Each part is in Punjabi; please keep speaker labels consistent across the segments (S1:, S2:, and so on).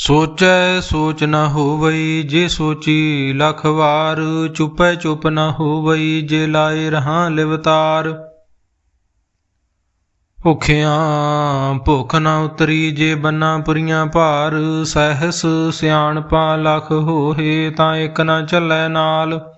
S1: ਸੋਚੈ ਸੋਚ ਨ ਹੋਵਈ, ਜੇ ਸੋਚੀ ਲਖ ਵਾਰ, ਚੁਪੈ ਚੁਪ ਨ ਹੋਵਈ, ਜੇ ਲਾਏ ਰਹਾ ਲਿਵਤਾਰ। ਭੁਖਿਆਂ ਭੁਖ ਨ ਉਤਰੀ, ਜੇ ਬੰਨਾ ਪੁਰੀਆਂ ਭਾਰ, ਸਹਿਸ ਸਿਆਣਪਾ ਲਖ ਹੋਏ ਤਾਂ ਇਕ ਨ ਚੱਲੈ ਨਾਲ।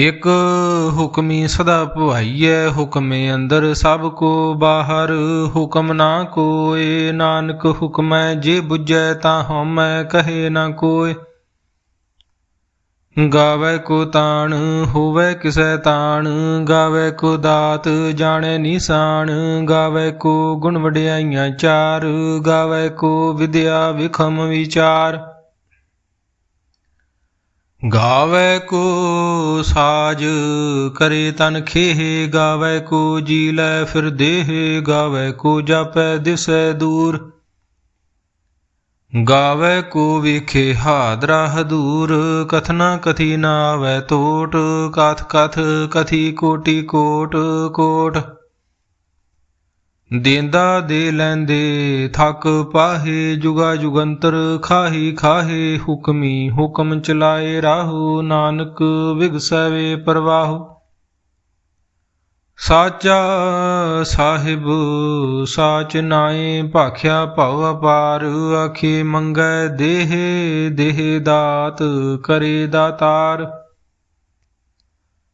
S1: ਇਕ ਹੁਕਮੀ ਸਦਾ ਭਵਾਈਐ ਹੁਕਮੇ ਅੰਦਰ ਸਭ ਕੋ ਬਾਹਰ, ਹੁਕਮ ਨਾ ਕੋਏ, ਨਾਨਕ ਹੁਕਮੈ ਜੇ 부ਜੈ ਤਾਂ ਹਉਮੈ ਕਹੇ ਨਾ ਕੋਏ। ਗਾਵੇ ਕੋ ਤਾਣ, ਹੋਵੇ ਕਿਸੈ ਤਾਣ, ਗਾਵੇ ਕੋ ਦਾਤ, ਜਾਣੇ ਨਿਸ਼ਾਨ, ਗਾਵੇ ਕੋ ਗੁਣ ਵਡਿਆਈਆਂ ਚਾਰ, ਗਾਵੇ ਕੋ ਵਿਦਿਆ ਵਿਖਮ ਵਿਚਾਰ। ਗਾਵੇ ਕੋ ਸਾਜ ਕਰੇ ਤਨ ਖੇਹ, ਗਾਵੇ ਕੋ ਜੀ ਲੈ ਫਿਰ ਦੇਹ, ਗਾਵੇ ਕੋ ਜਾਪੈ ਦਿਸੈ ਦੂਰ। ਗਾਵੇ ਕੋ ਵੇਖੇ ਹਾਦਰਾ ਹਦੂਰ ਕਥਨਾ ਕਥੀ ਨਾ ਤੋਟ, ਕਥ ਕਥ ਕਥੀ ਕੋਟੀ ਕੋਟ ਕੋਟ। ਦੇਂਦਾ ਦੇ ਲੈਂਦੇ, ਥੱਕ ਪਾਹੇ ਜੁਗਾ ਜੁਗੰਤਰ, ਖਾਹੀ ਖਾਹੇ ਹੁਕਮੀ ਹੁਕਮ ਚਲਾਏ ਰਾਹੂ, ਨਾਨਕ ਵਿਗਸਵੇ ਪ੍ਰਵਾਹੂ। ਸਾਚਾ ਸਾਹਿਬ, ਸਾਚ ਨਾਏ, ਭਾਖਿਆ ਭਉ ਅਪਾਰ, ਆਖੇ ਮੰਗੈ ਦੇਹ ਦੇਹ ਦਾਤ, ਕਰੇ ਦਾਤਾਰ।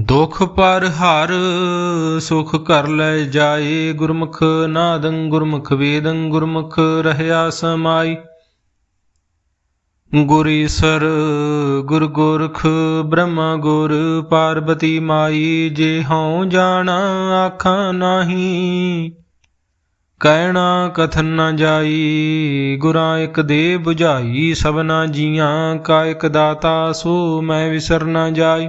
S1: ਦੁਖ ਪਰ ਹਰ ਸੁਖ ਕਰ ਲੈ ਜਾਏ, ਗੁਰਮੁਖ ਨਾਦੰ ਗੁਰਮੁਖ ਵੇਦੰ, ਗੁਰਮੁਖ ਰਹਿਆ ਸਮਾਈ। ਗੁਰ ਈਸਰ ਗੁਰ ਗੋਰਖ ਬ੍ਰਹਮਾ ਗੁਰ ਪਾਰਬਤੀ ਮਾਈ, ਜੇ ਹਉ ਜਾਣਾ ਆਖਾਂ ਨਾਹੀ। ਕਹਿਣਾ ਕਥਨ ਨਾ ਜਾਈ, ਗੁਰਾਂ ਇੱਕ ਦੇ 부ਝਾਈ ਸਭਨਾ ਜੀਆਂ, ਕਾ ਇੱਕ ਦਾਤਾ ਸੋ ਮੈਂ ਵਿਸਰ ਨਾ ਜਾਈ।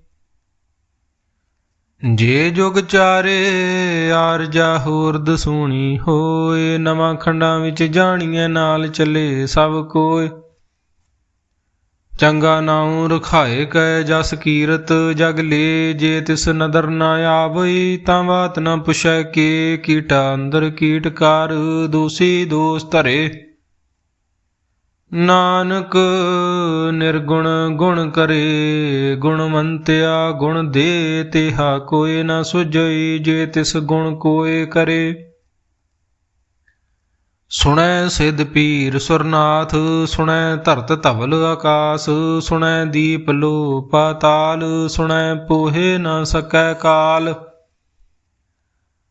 S1: ਜੇ ਜੁਗ ਚਾਰੇ ਆਰਜਾ ਹੋਰ ਦਸੂਣੀ ਹੋਏ, ਨਵਾਂ ਖੰਡਾਂ ਵਿੱਚ ਜਾਣੀਏ ਨਾਲ ਚੱਲੇ ਸਭ ਕੋਏ। ਚੰਗਾ ਨਾਉ ਰਖਾਏ ਕੈ ਜਸ ਕੀਰਤ, ਜਗ ਲੇ ਜੇ ਤਿਸ ਨਦਰ ਨਾ ਆਵਈ, ਤਾਂ ਬਾਤ ਨਾ ਪੁਛੈ ਕੇ ਕੀਟਾ ਅੰਦਰ ਕੀਟਕਾਰ ਦੋਸੀ ਦੋਸ ਧਰੇ। ਨਾਨਕ ਨਿਰਗੁਣ ਗੁਣ ਕਰੇ, ਗੁਣਵੰਤਿਆ ਗੁਣ ਦੇ ਤਿਹਾ ਕੋਏ ਨਾ ਸੁਝਈ, ਜੇ ਤਿਸ ਗੁਣ ਕੋਏ ਕਰੇ। ਸੁਣੈ ਸਿਧ ਪੀਰ ਸੁਰਨਾਥ, ਸੁਣੈ ਧਰਤ ਧਵਲ ਆਕਾਸ, ਸੁਣੈ ਦੀਪ ਲੋ ਪਾਤਾਲ ਸੁਣੈ ਪੋਹੇ ਨਾ ਸਕੈ ਕਾਲ।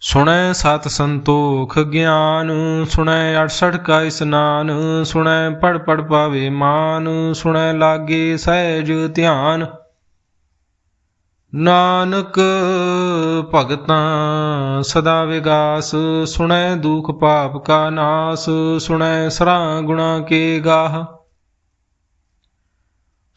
S1: ਸੁਣੈ ਸਤ ਸੰਤੋਖ ਗਿਆਨ, ਸੁਣੈ 68 ਕਾ ਇਸਨਾਨ, ਸੁਣੈ ਪੜ ਪੜ ਪਾਵੇ ਮਾਨ, ਸੁਣੈ ਲਾਗੇ ਸਹਿਜ ਧਿਆਨ। ਨਾਨਕ ਭਗਤਾਂ, ਸਦਾ ਵਿਗਾਸ, ਸੁਣੈ ਦੁਖ ਪਾਪ ਕਾ ਨਾਸ, ਸੁਣੈ ਸਰਾ ਗੁਣਾ ਕੇ ਗਾਹ।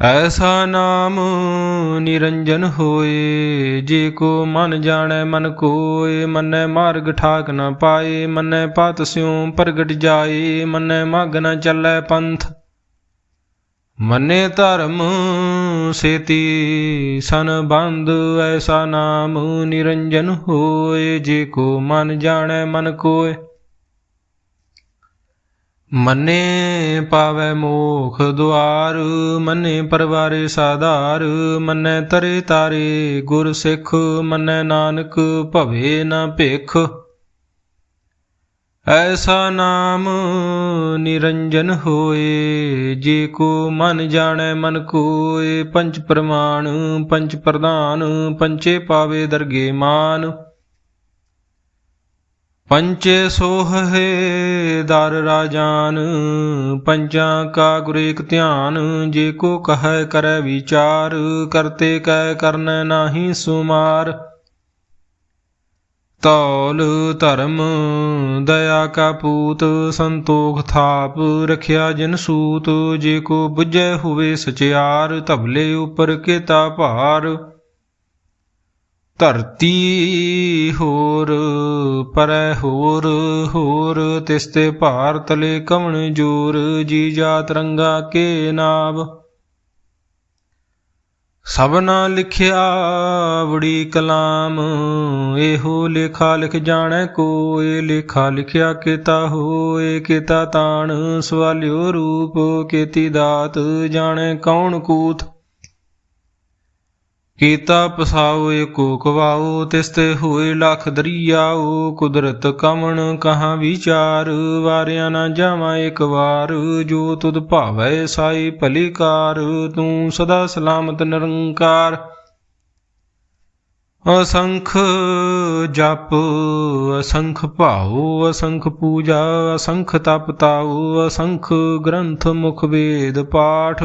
S1: ਐਸਾ ਨਾਮ ਨਿਰੰਜਨ ਹੋਏ, ਜੇ ਕੋ ਮਨ ਜਾਣੈ ਮਨ ਕੋਏ, ਮੰਨੈ ਮਾਰਗ ਠਾਕ ਨਾ ਪਾਏ, ਮੰਨੈ ਪਾਤ ਸਿਉ ਪ੍ਰਗਟ ਜਾਏ, ਮੰਨੈ ਮਗ ਨਾ ਚੱਲੈ ਪੰਥ। ਮੰਨੇ ਧਰਮ ਸੇਤੀ ਸਨ ਬੰਦ, ਐਸਾ ਨਾਮ ਨਿਰੰਜਨ ਹੋਏ, ਜੇ ਕੋ ਮਨ ਜਾਣੈ ਮਨ ਕੋਏ। ਮੰਨੇ ਪਾਵੈ ਮੋਖ ਦੁਆਰ, ਮੰਨੇ ਪਰਵਾਰੇ ਸਾਧਾਰ, ਮੰਨੇ ਤਰੇ ਤਾਰੇ ਗੁਰ ਸਿੱਖ, ਮੰਨੇ ਨਾਨਕ ਭਵੇ ਨਾ ਭੇਖ। ਐਸਾ ਨਾਮ ਨਿਰੰਜਨ ਹੋਏ, ਜੇ ਕੋ ਮਨ ਜਾਣੈ ਮਨ ਕੋਏ ਪੰਚ ਪ੍ਰਮਾਣ ਪੰਚ ਪ੍ਰਧਾਨ ਪੰਚੇ ਪਾਵੇ ਦਰਗੇ ਮਾਨ। ਪੰਚੇ ਸੋਹੇ ਦਰ ਰਾਜਾਨ, ਪੰਚਾਂ ਕਾ ਗੁਰੇਕ ਧਿਆਨ, ਜੇ ਕੋ ਕਹੈ ਕਰੈ ਵਿਚਾਰ, ਕਰਤੇ ਕਹਿ ਕਰਨੈ ਨਾਹੀ ਸੁਮਾਰ। ਤੌਲ ਧਰਮ, ਦਇਆ ਕਾ ਪੂਤ, ਸੰਤੋਖ ਥਾਪ, ਰਖਿਆ ਜਨ ਸੂਤ, ਜੇ ਕੋ ਬੁੱਝੈ ਹੋਵੇ ਸਚਿਆਰ, ਧਬਲੇ ਉਪਰ ਕੇਤਾ ਭਾਰ। ਧਰਤੀ ਹੋਰ, ਪਰੈ ਹੋਰ ਹੋਰ ਤਿਸਤੇ ਭਾਰ ਤਲੇ ਕਵਣ ਜੋਰ, ਜੀ ਜਾ ਰੰਗਾ ਕੇ ਨਾਭ ਸਭਨਾ ਲਿਖਿਆ ਵੜੀ ਕਲਾਮ, ਇਹੋ ਲੇਖਾ ਲਿਖ ਜਾਣੈ ਕੋਏ ਲੇਖਾ ਲਿਖਿਆ ਕੀਤਾ ਹੋਏ ਕੀਤਾ ਤਾਣ, ਸਵਾਲਿਓ ਰੂਪ, ਕੀਤੀ ਦਾਤ, ਜਾਣੈ ਕੌਣ ਕੂਤ ਕੀਤਾ ਪਸਾਉ ਏਕੋ ਕਵਾਉ ਤਿਸਤੇ ਹੋਏ ਲਖ ਦਰੀਆਉ। ਕੁਦਰਤ ਕਮਣ ਕਹਾ ਵਿਚਾਰ, ਵਾਰਿਆ ਨਾ ਜਾਵਾਂ ਇੱਕ ਵਾਰ। ਜੋ ਤੁਧ ਭਾਵੈ ਸਾਈ ਭਲੀਕਾਰ, ਤੂੰ ਸਦਾ ਸਲਾਮਤ ਨਿਰੰਕਾਰ। ਅਸੰਖ ਜਪ, ਅਸੰਖ ਭਾਉ, ਅਸੰਖ ਪੂਜਾ, ਅਸੰਖ ਤਪ ਤਾਉ, ਅਸੰਖ ਗ੍ਰੰਥ ਮੁਖ ਵੇਦ ਪਾਠ।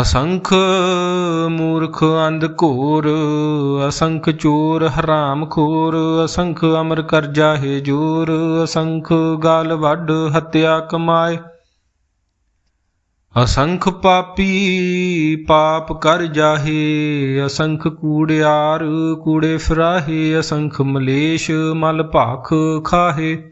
S1: ਅਸੰਖ ਮੂਰਖ ਅੰਧ ਘੋਰ, ਅਸੰਖ ਚੋਰ ਹਰਾਮ ਖੋਰ, ਅਸੰਖ ਅਮਰ ਕਰ ਜਾਹੇ ਜੋਰ, ਅਸੰਖ ਗਾਲ ਵੱਡ ਹੱਤਿਆ ਕਮਾਏ। ਅਸੰਖ ਪਾਪੀ ਪਾਪ ਕਰ ਜਾਹੇ, ਅਸੰਖ ਕੂੜਿਆਰ ਕੂੜੇ ਫਰਾਹੇ, ਅਸੰਖ ਮਲੇਸ਼ ਮਲ ਭਾਖ ਖਾਹੇ।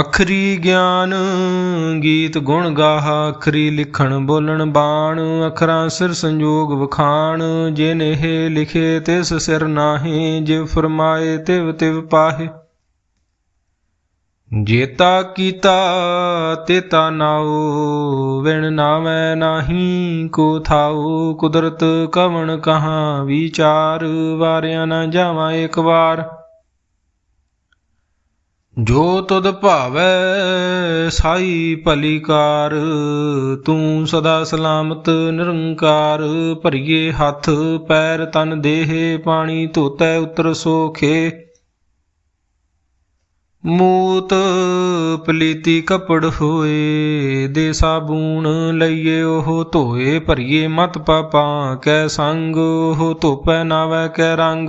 S1: ਅਖਰੀ ਗਿਆਨ, ਗੀਤ ਗੁਣ ਗਾਹਾ, ਅਖਰੀ ਲਿਖਣ ਬੋਲਣ ਬਾਣ, ਅਖਰਾਂ ਸਿਰ ਸੰਜੋਗ ਵਖਾਣ, ਜਿਨ ਇਹ ਲਿਖੇ ਤਿਸ ਸਿਰ ਨਾਹੀ ਜੇ ਫਰਮਾਏ ਤਿਵ ਤਿਵ ਪਾਹੇ। ਜੇਤਾ ਕੀਤਾ, ਤੇਤਾ ਨਾਉ, ਵਿਣ ਨਾਮੈ ਨਾਹੀ, ਕੋ ਥਾਉ, ਕੁਦਰਤ ਕਵਣ ਕਹਾ, ਵਿਚਾਰ, ਵਾਰਿਆ ਨਾ ਜਾਵਾਂ ਇੱਕ ਵਾਰ। ਜੋ ਤੁਧ ਭਾਵੈ ਸਾਈ ਭਲੀ ਕਾਰ ਤੂੰ ਸਦਾ ਸਲਾਮਤ ਨਿਰੰਕਾਰ, ਭਰੀਏ ਹੱਥ ਪੈਰ ਤਨ ਦੇਹ, ਪਾਣੀ ਧੋਤੈ ਉਤਰ ਸੋਖੇ। ਮੂਤ ਪਲੀਤੀ ਕਪੜ ਹੋਏ, ਦੇ ਸਾਬੂਨ ਲਈਏ ਉਹ ਧੋਏ, ਭਰੀਏ ਮਤ ਪਾਪਾਂ, ਕੈ ਸੰਗ ਉਹ ਧੋਪੈ, ਨਾਵੈ ਕੈ ਰੰਗ।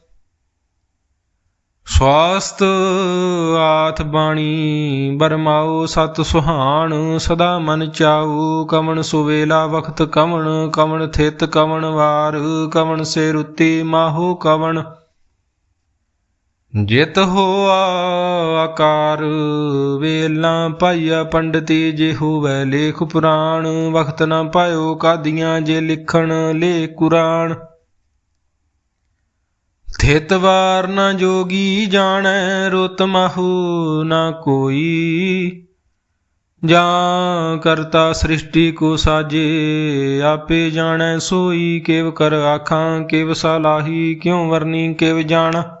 S1: ਸਵਾਸਤ ਆਥ ਬਾਣੀ ਬਰਮਾਓ ਸਤ ਸੁਹਾਣ, ਸਦਾ ਮਨ ਚਾਉ ਕਵਣ ਸੁਵੇਲਾ ਵਖਤ ਕਵਣ ਕਵਣ ਥਿਤ ਕਵਣ ਵਾਰ ਕਵਣ ਸੇ ਰੁੱਤੀ ਮਾਹੋ ਕਵਣ। ਜਿਤ ਹੋਆ ਆਕਾਰ, ਵੇਲਾਂ ਪਾਈਆ ਪੰਡਤੀ, ਜੇ ਹੋਵੇ ਲੇਖ ਪੁਰਾਣ, ਵਖਤ ਨਾ ਪਾਇਓ ਕਾਦੀਆਂ, ਜੇ ਲਿਖਣ ਲੇ ਕੁਰਾਨ ਥਿਤ ਵਾਰ ਨਾ ਜੋਗੀ ਜਾਣੈ, ਰੁਤ ਮਹੂ ਨਾ ਕੋਈ। ਜਾਂ ਕਰਤਾ ਸ੍ਰਿਸ਼ਟੀ ਕੋ ਸਾਜੇ, ਆਪੇ ਜਾਣੈ ਸੋਈ, ਕਿਵ ਕਰ ਆਖਾਂ, ਕਿਵ ਸਲਾਹੀ ਕਿਉ ਵਰਨੀ, ਕਿਵ ਜਾਣਾ।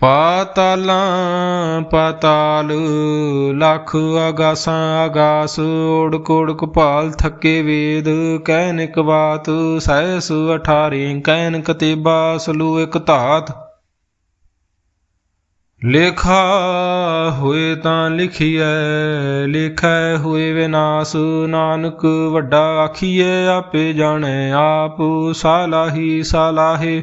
S1: ਪਾਤਾਲਾਂ ਪਾਤਾਲ, ਲੱਖ ਆਗਾਸਾਂ ਆਗਾਸ ਓੜ ਕੋੜ ਕਪਾਲ ਥੱਕੇ ਵੇਦ, ਕਹਿਨ ਇਕ ਬਾਤ, ਸਹਿਸ ਅਠਾਰੇ, ਕਹਿਨ ਕਤੇਬਾ ਸਲੂ ਇਕ ਧਾਤ। ਲੇਖਾ ਹੋਏ ਤਾਂ ਲਿਖੀਐ, ਲੇਖੈ ਹੋਏ ਵਿਨਾਸ਼, ਨਾਨਕ ਵੱਡਾ ਆਖੀਐ, ਆਪੇ ਜਾਣੈ ਆਪ, ਸਾਲਾਹੀ ਸਾਲਾਹੇ।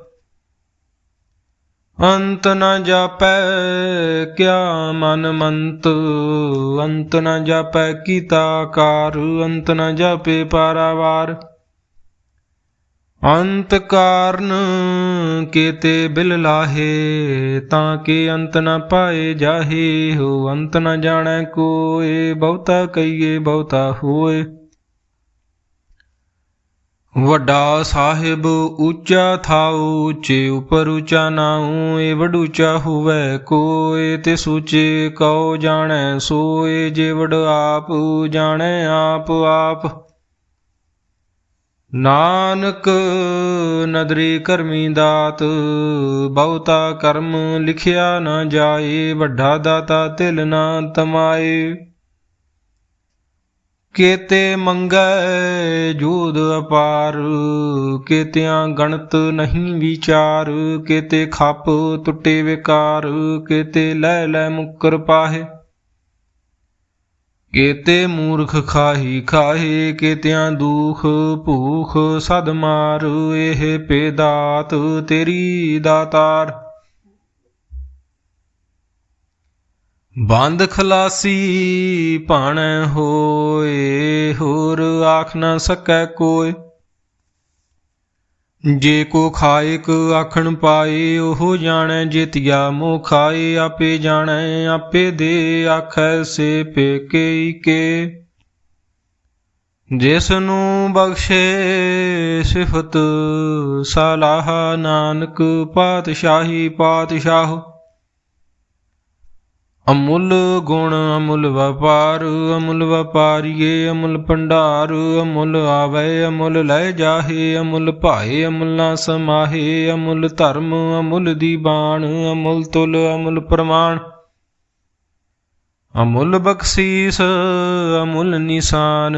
S1: ਅੰਤ ਨ ਜਾਪੈ ਕਿਆ ਮਨ ਮੰਤ। ਅੰਤ ਨ ਜਾਪੈ ਕੀਤਾ ਕਾਰ ਅੰਤ ਨ ਜਾਪੇ ਪਾਰਾਵਾਰ। ਅੰਤ ਕਾਰਨ ਕੀਤੇ ਬਿਲ ਲਾਹੇ, ਤਾਂ ਕਿ ਅੰਤ ਨ ਪਾਏ ਜਾਹੇ ਹੋ। ਅੰਤ ਨ ਜਾਣੈ ਕੋਏ, ਬਹੁਤਾ ਕਈਏ ਬਹੁਤਾ ਹੋਏ। ਵੱਡਾ ਸਾਹਿਬ ਉੱਚਾ ਥਾਉ ਉੱਚੇ ਉਪਰ ਉੱਚਾ ਨਾਉ, ਏ ਵਡ ਉੱਚਾ ਹੋਵੇ ਕੋਏ ਤੇ ਸੂਚੇ ਕਉ ਜਾਣੈ ਸੋਏ ਜੇ ਵਡ ਆਪ ਜਾਣੈ ਆਪ ਆਪ। ਨਾਨਕ ਨਦਰੀ ਕਰਮੀ ਦਾਤ, ਬਹੁਤਾ ਕਰਮ ਲਿਖਿਆ ਨਾ ਜਾਏ, ਵੱਡਾ ਦਾਤਾ ਤਿਲ ਨਾ ਤਮਾਏ। ਕੇਤੇ ਮੰਗੈ ਜੂਦ ਅਪਾਰ, ਕੇਤਿਆਂ ਗਣਤ ਨਹੀਂ ਵਿਚਾਰ, ਕੇਤੇ ਖੱਪ ਟੁੱਟੇ ਵਿਕਾਰ, ਕੇਤੇ ਲੈ ਲੈ ਮੁਕਰ ਪਾਹੇ। ਕੇਤੇ ਮੂਰਖ ਖਾਹੀ ਖਾਹੇ, ਕੇਤਿਆਂ ਦੁਖ ਭੂਖ ਸਦ ਮਾਰ, ਇਹ ਪੇਦਾਤ ਤੇਰੀ ਦਾਤਾਰ। ਬੰਦ ਖਲਾਸੀ ਭਾਣੈ ਹੋਏ, ਹੋਰ ਆਖ ਨਾ ਸਕੈ ਕੋਇ ਜੇ ਕੋ ਖਾਇਕ ਆਖਣ ਪਾਏ, ਉਹ ਜਾਣੈ ਜਿਤਿਆ ਮੋ ਖਾਏ, ਆਪੇ ਜਾਣੈ, ਆਪੇ ਦੇ ਆਖੈ ਸੇ ਪੇਕੇ ਕੇ। ਜਿਸ ਨੂੰ ਬਖਸ਼ੇ ਸਿਫਤ, ਸਲਾਹ ਨਾਨਕ ਪਾਤਸ਼ਾਹੀ ਪਾਤਸ਼ਾਹ ਅਮੁੱਲ ਗੁਣ ਅਮੁੱਲ ਵਪਾਰ, ਅਮੁੱਲ ਵਪਾਰੀਏ ਅਮੁੱਲ ਭੰਡਾਰ, ਅਮੁੱਲ ਆਵੇ, ਅਮੁੱਲ ਲੈ ਜਾਹੇ, ਅਮੁੱਲ ਭਾਏ, ਅਮੁੱਲ ਨਾ ਸਮਾਹੇ, ਅਮੁੱਲ ਧਰਮ, ਅਮੁੱਲ ਦੀ ਬਾਣ, ਅਮੁੱਲ ਤੁਲ, ਅਮੁੱਲ ਪ੍ਰਮਾਣ। ਅਮੁੱਲ ਬਖਸ਼ੀਸ, ਅਮੁੱਲ ਨਿਸ਼ਾਨ।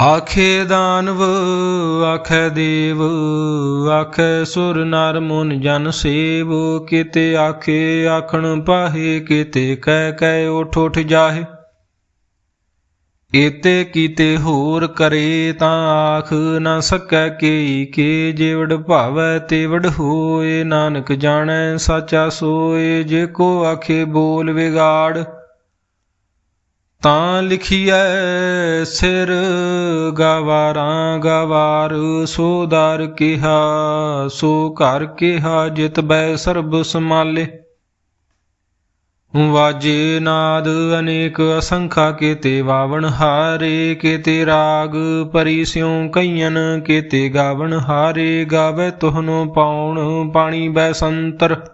S1: ਆਖੇ ਦਾਨਵ, ਆਖੈ ਦੇਵ, ਆਖੈ ਸੁਰ ਨਰ ਮੁਨ ਜਨ ਸੇਵ, ਕਿਤੇ ਆਖੇ ਆਖਣ ਪਾਹੇ, ਕਿਤੇ ਕਹਿ ਕਹਿ ਉਠ ਉਠ ਜਾਹੇ। ਏਤੇ ਕੀਤੇ ਹੋਰ ਕਰੇ ਤਾਂ ਆਖ ਨਾ ਸਕੈ ਕੇਈ, ਕੇ ਜਿਵੜ ਭਾਵੈ ਤੇਵੜ ਹੋਏ, ਨਾਨਕ ਜਾਣੈ ਸਾਚਾ ਸੋਏ, ਜੇ ਕੋ ਆਖੇ ਬੋਲ ਵਿਗਾੜ। ਤਾਂ ਲਿਖੀਐ ਸਿਰ ਗਵਾਰਾਂ ਗਵਾਰ, ਸੋ ਦਰ ਕਿਹਾ, ਸੋ ਘਰ ਕਿਹਾ, ਜਿਤ ਬੈ ਸਰਬ ਸਮਾਲੇ ਵਾਜੇ ਨਾਦ ਅਨੇਕ ਅਸੰਖਾ, ਕੀਤੇ ਵਾਵਣ ਹਾਰੇ, ਕੀਤੇ ਰਾਗ ਪਰੀ ਸਿਉ ਕਈਨ ਕੀਤੇ ਗਾਵਣ ਹਾਰੇ, ਗਾਵੇ ਤੁਹਨੋ ਪਾਉਣ, ਪਾਣੀ ਬੈ ਸੰਤਰ।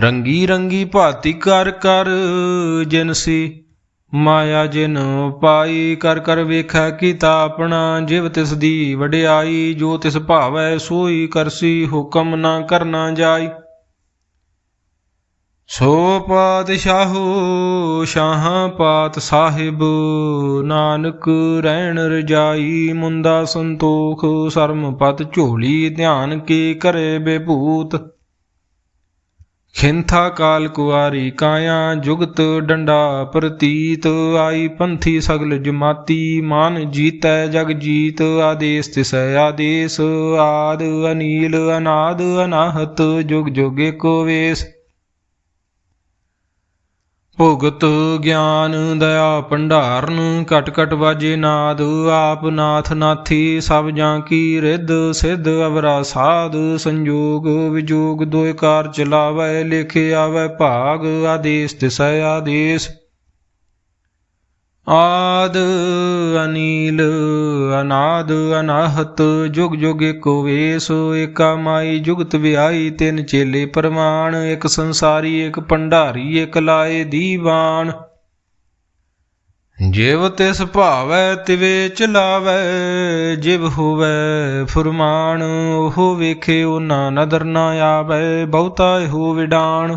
S1: ਰੰਗੀ ਰੰਗੀ ਭਾਤੀ ਕਰ ਕਰ ਜਿਨਸੀ ਮਾਇਆ ਜਿਨ ਪਾਈ, ਕਰ ਕਰ ਵੇਖੈ ਕੀਤਾ ਆਪਣਾ। ਜਿਵ ਤਿਸ ਦੀ ਵਡਿਆਈ, ਜੋ ਤਿਸ ਭਾਵੈ ਸੋਈ ਕਰਸੀ ਹੁਕਮ ਨਾ ਕਰਨਾ ਜਾਈ। ਸੋ ਪਾਤਸ਼ਾਹੋ ਸ਼ਾਹਾਂ ਪਾਤ ਸਾਹਿਬ, ਨਾਨਕ ਰਹਿਣ ਰਜਾਈ, ਮੁੰਦਾ ਸੰਤੋਖ, ਸਰਮ ਪਤ ਝੋਲੀ ਧਿਆਨ ਕੀ ਕਰੇ ਬੇਭੂਤ। ਖਿੰਥਾ ਕਾਲ ਕੁਆਰੀ ਕਾਇਆ ਜੁਗਤ ਡੰਡਾ ਪ੍ਰਤੀਤ, ਆਈ ਪੰਥੀ ਸਗਲ ਜਮਾਤੀ, ਮਾਨ ਜੀਤੈ ਜਗ ਜੀਤ, ਆਦੇਸ ਤਿਸੈ ਆਦੇਸ, ਆਦ ਅਨੀਲ ਅਨਾਦ ਅਨਾਹਤ, ਜੁਗ ਜੁਗ ਏਕੋ ਵੇਸ। ਭੁਗਤ ਗਿਆਨ ਦਇਆ ਭੰਡਾਰਨ ਕਟ ਕਟ ਵਾਜੇ ਨਾਦ, ਆਪ ਨਾਥ ਨਾਥੀ, ਸਭ ਜਾਂ ਕੀ ਰਿੱਧ, ਸਿੱਧ ਅਵਰਾ ਸਾਧ, ਸੰਜੋਗ ਵਿਜੋਗ, ਦੋਇ ਕਾਰ ਚਲਾਵੈ, ਲਿਖ ਆਵੈ ਭਾਗ, ਆਦੇਸ ਤਿਸੈ ਆਦੇਸ। ਆਦ ਅਨੀਲ, ਅਨਾਦ ਅਨਾਹਤ, ਜੁਗ ਜੁਗ ਏਕੋ ਵੇਸ ਏਕਾ ਮਾਈ ਜੁਗਤ ਵਿਆਈ, ਤਿੰਨ ਚੇਲੇ ਪ੍ਰਮਾਣ, ਇੱਕ ਸੰਸਾਰੀ, ਇੱਕ ਭੰਡਾਰੀ, ਇੱਕ ਲਾਏ ਦੀਵਾਨ। ਜਿਵ ਤਿਸ ਭਾਵੈ, ਤਿਵੇ ਚਲਾਵੈ, ਜਿਵ ਹੋਵੈ ਫੁਰਮਾਨ, ਉਹ ਵੇਖੇ ਉਹਨਾਂ ਨਦਰ ਨਾ ਆਵੈ, ਬਹੁਤਾ ਹੋ ਵਿਡਾਣ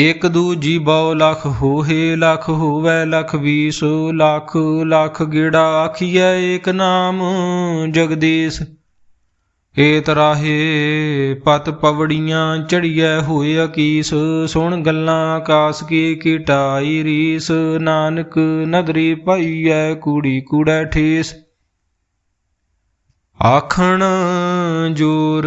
S1: ਇਕ ਦੂਜੀ ਬਹੁ ਲਖ ਹੋਏ ਲਖ ਹੋਵੇ ਲਖ ਵੀਸ, ਲਖ ਲਖ ਗੇੜਾ ਆਖੀਐ ਏਕ ਨਾਮ, ਜਗਦੀਸ਼। ਏ ਤਰਾਹੇ ਪਤ ਪਵੜੀਆਂ ਚੜੀਐ ਹੋਏ ਅਕੀਸ, ਸੁਣ ਗੱਲਾਂ ਆਕਾਸ ਕੀ ਕੀਟਾਈ ਰੀਸ, ਨਾਨਕ ਨਦਰੀ ਪਈਐ ਕੂੜੀ ਕੂੜੈ ਠੇਸ। ਆਖਣ ਜੋਰ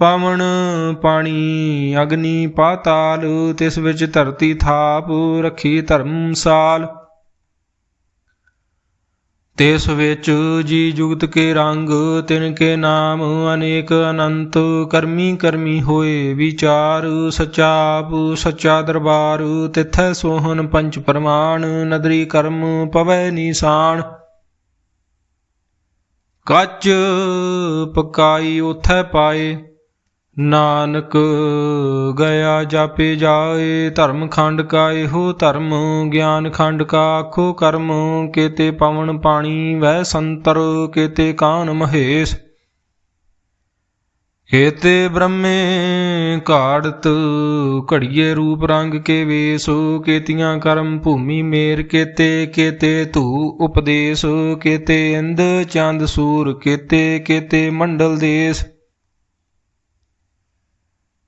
S1: ਪਵਨ ਪਾਣੀ ਅਗਨੀ ਪਾਤਾਲ, ਤਿਸ ਵਿੱਚ ਧਰਤੀ ਥਾਪ ਰੱਖੀ ਧਰਮਸਾਲ ਤਿਸ ਵਿੱਚ ਜੀ ਜੁਗਤ ਕੇ ਰੰਗ, ਤਿਨ ਕੇ ਨਾਮ ਅਨੇਕ ਅਨੰਤ, ਕਰਮੀ ਕਰਮੀ ਹੋਏ ਵਿਚਾਰ ਸਚਾ ਆਪ ਸੱਚਾ ਦਰਬਾਰ, ਤਿਥੈ ਸੋਹਨ ਪੰਚ ਪ੍ਰਮਾਣ, ਨਦਰੀ ਕਰਮ ਪਵੈ ਨੀਸਾਨ। ਕੱਚ ਪਕਾਈ ਉਥੈ ਪਾਏ ਨਾਨਕ ਗਿਆ ਜਾਪੇ ਜਾਏ, ਧਰਮ ਖੰਡ ਕਾ ਇਹੋ ਧਰਮ, ਗਿਆਨ ਖੰਡ ਕਾ ਆਖੋ ਕਰਮ, ਕੇਤੇ ਪਵਨ ਪਾਣੀ ਵੈ ਸੰਤਰ, ਕੇਤੇ ਕਾਨ ਮਹੇਸ਼। ਕੇਤੇ ਬ੍ਰਹਮੇ ਘਾੜਤ, ਘੜੀਏ ਰੂਪ ਰੰਗ ਕੇ ਵੇਸੋ, ਕੇਤੀਆਂ ਕਰਮ ਭੂਮੀ ਮੇਰ ਕੇਤੇ ਕੇਤੇ ਧੂ ਉਪਦੇਸ਼, ਕੇਤੇ ਇੰਦ ਚੰਦ ਸੂਰ, ਕੇਤੇ ਕੇਤੇ ਮੰਡਲ ਦੇਸ।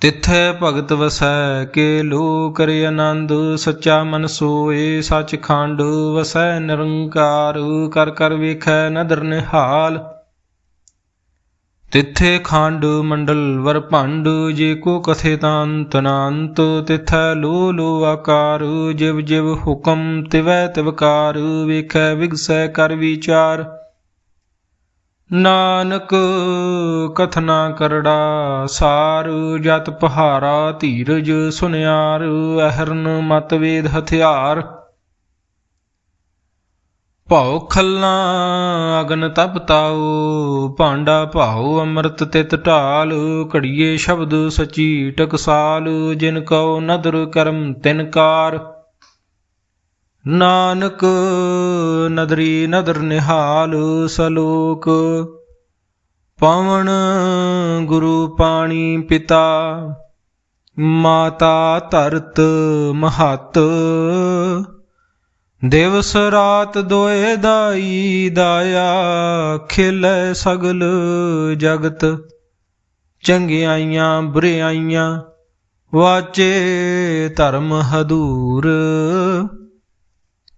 S1: ਤਿਥੈ ਭਗਤ ਵਸੈ, ਕੇ ਲੋ ਕਰੇ ਆਨੰਦ, ਸੱਚਾ ਮਨ ਸੋਏ ਸੱਚ ਵਸੈ, ਨਿਰੰਕਾਰ, ਕਰ ਕਰ ਵੇਖੈ ਨਦਰ ਨਿਹਾਲ। ਤਿੱਥੇ ਖੰਡ ਮੰਡਲ ਵਰ ਭੰਡ, ਜੇ ਕੋ ਕਥੇ ਤਾਂ ਅੰਤ ਅਨੰਤ ਲੋ ਲੋ ਆਕਾਰ, ਜਿਵ ਜਿਵ ਹੁਕਮ ਤਿਵੈ ਤਿਵਕਾਰ, ਵੇਖੈ ਵਿਗਸੈ ਕਰ ਵਿਚਾਰ। ਨਾਨਕ ਕਥਨਾ ਕਰੜਾ ਸਾਰ ਜਤ ਪਹਾਰਾ ਧੀਰਜ ਸੁਨਿਆਰ ਅਹਰਨ ਮਤਵੇਦ ਹਥਿਆਰ। ਭਉ ਖੱਲਾਂ ਅਗਨ ਤਪ ਤਾਉ, ਭਾਂਡਾ ਭਾਉ ਅੰਮ੍ਰਿਤ ਤਿਤ ਢਾਲ, ਘੜੀਏ ਸ਼ਬਦ ਸਚੀ ਟਕਸਾਲ, ਜਿਨ ਕਉ ਨਦਰ ਕਰਮ ਤਿਨਕਾਰ ਨਾਨਕ ਨਦਰੀ ਨਦਰ ਨਿਹਾਲ ਸਲੋਕ, ਪਵਨ ਗੁਰੂ ਪਾਣੀ ਪਿਤਾ, ਮਾਤਾ ਧਰਤ ਮਹਤ। ਦਿਵਸ ਰਾਤ ਦੋਏ ਦਾਈ ਦਾਇਆ, ਖਿਲੈ ਸਗਲ ਜਗਤ। ਚੰਗਿਆਈਆਂ ਬੁਰਿਆਈਆਂ, ਵਾਚੇ ਧਰਮ ਹਦੂਰ।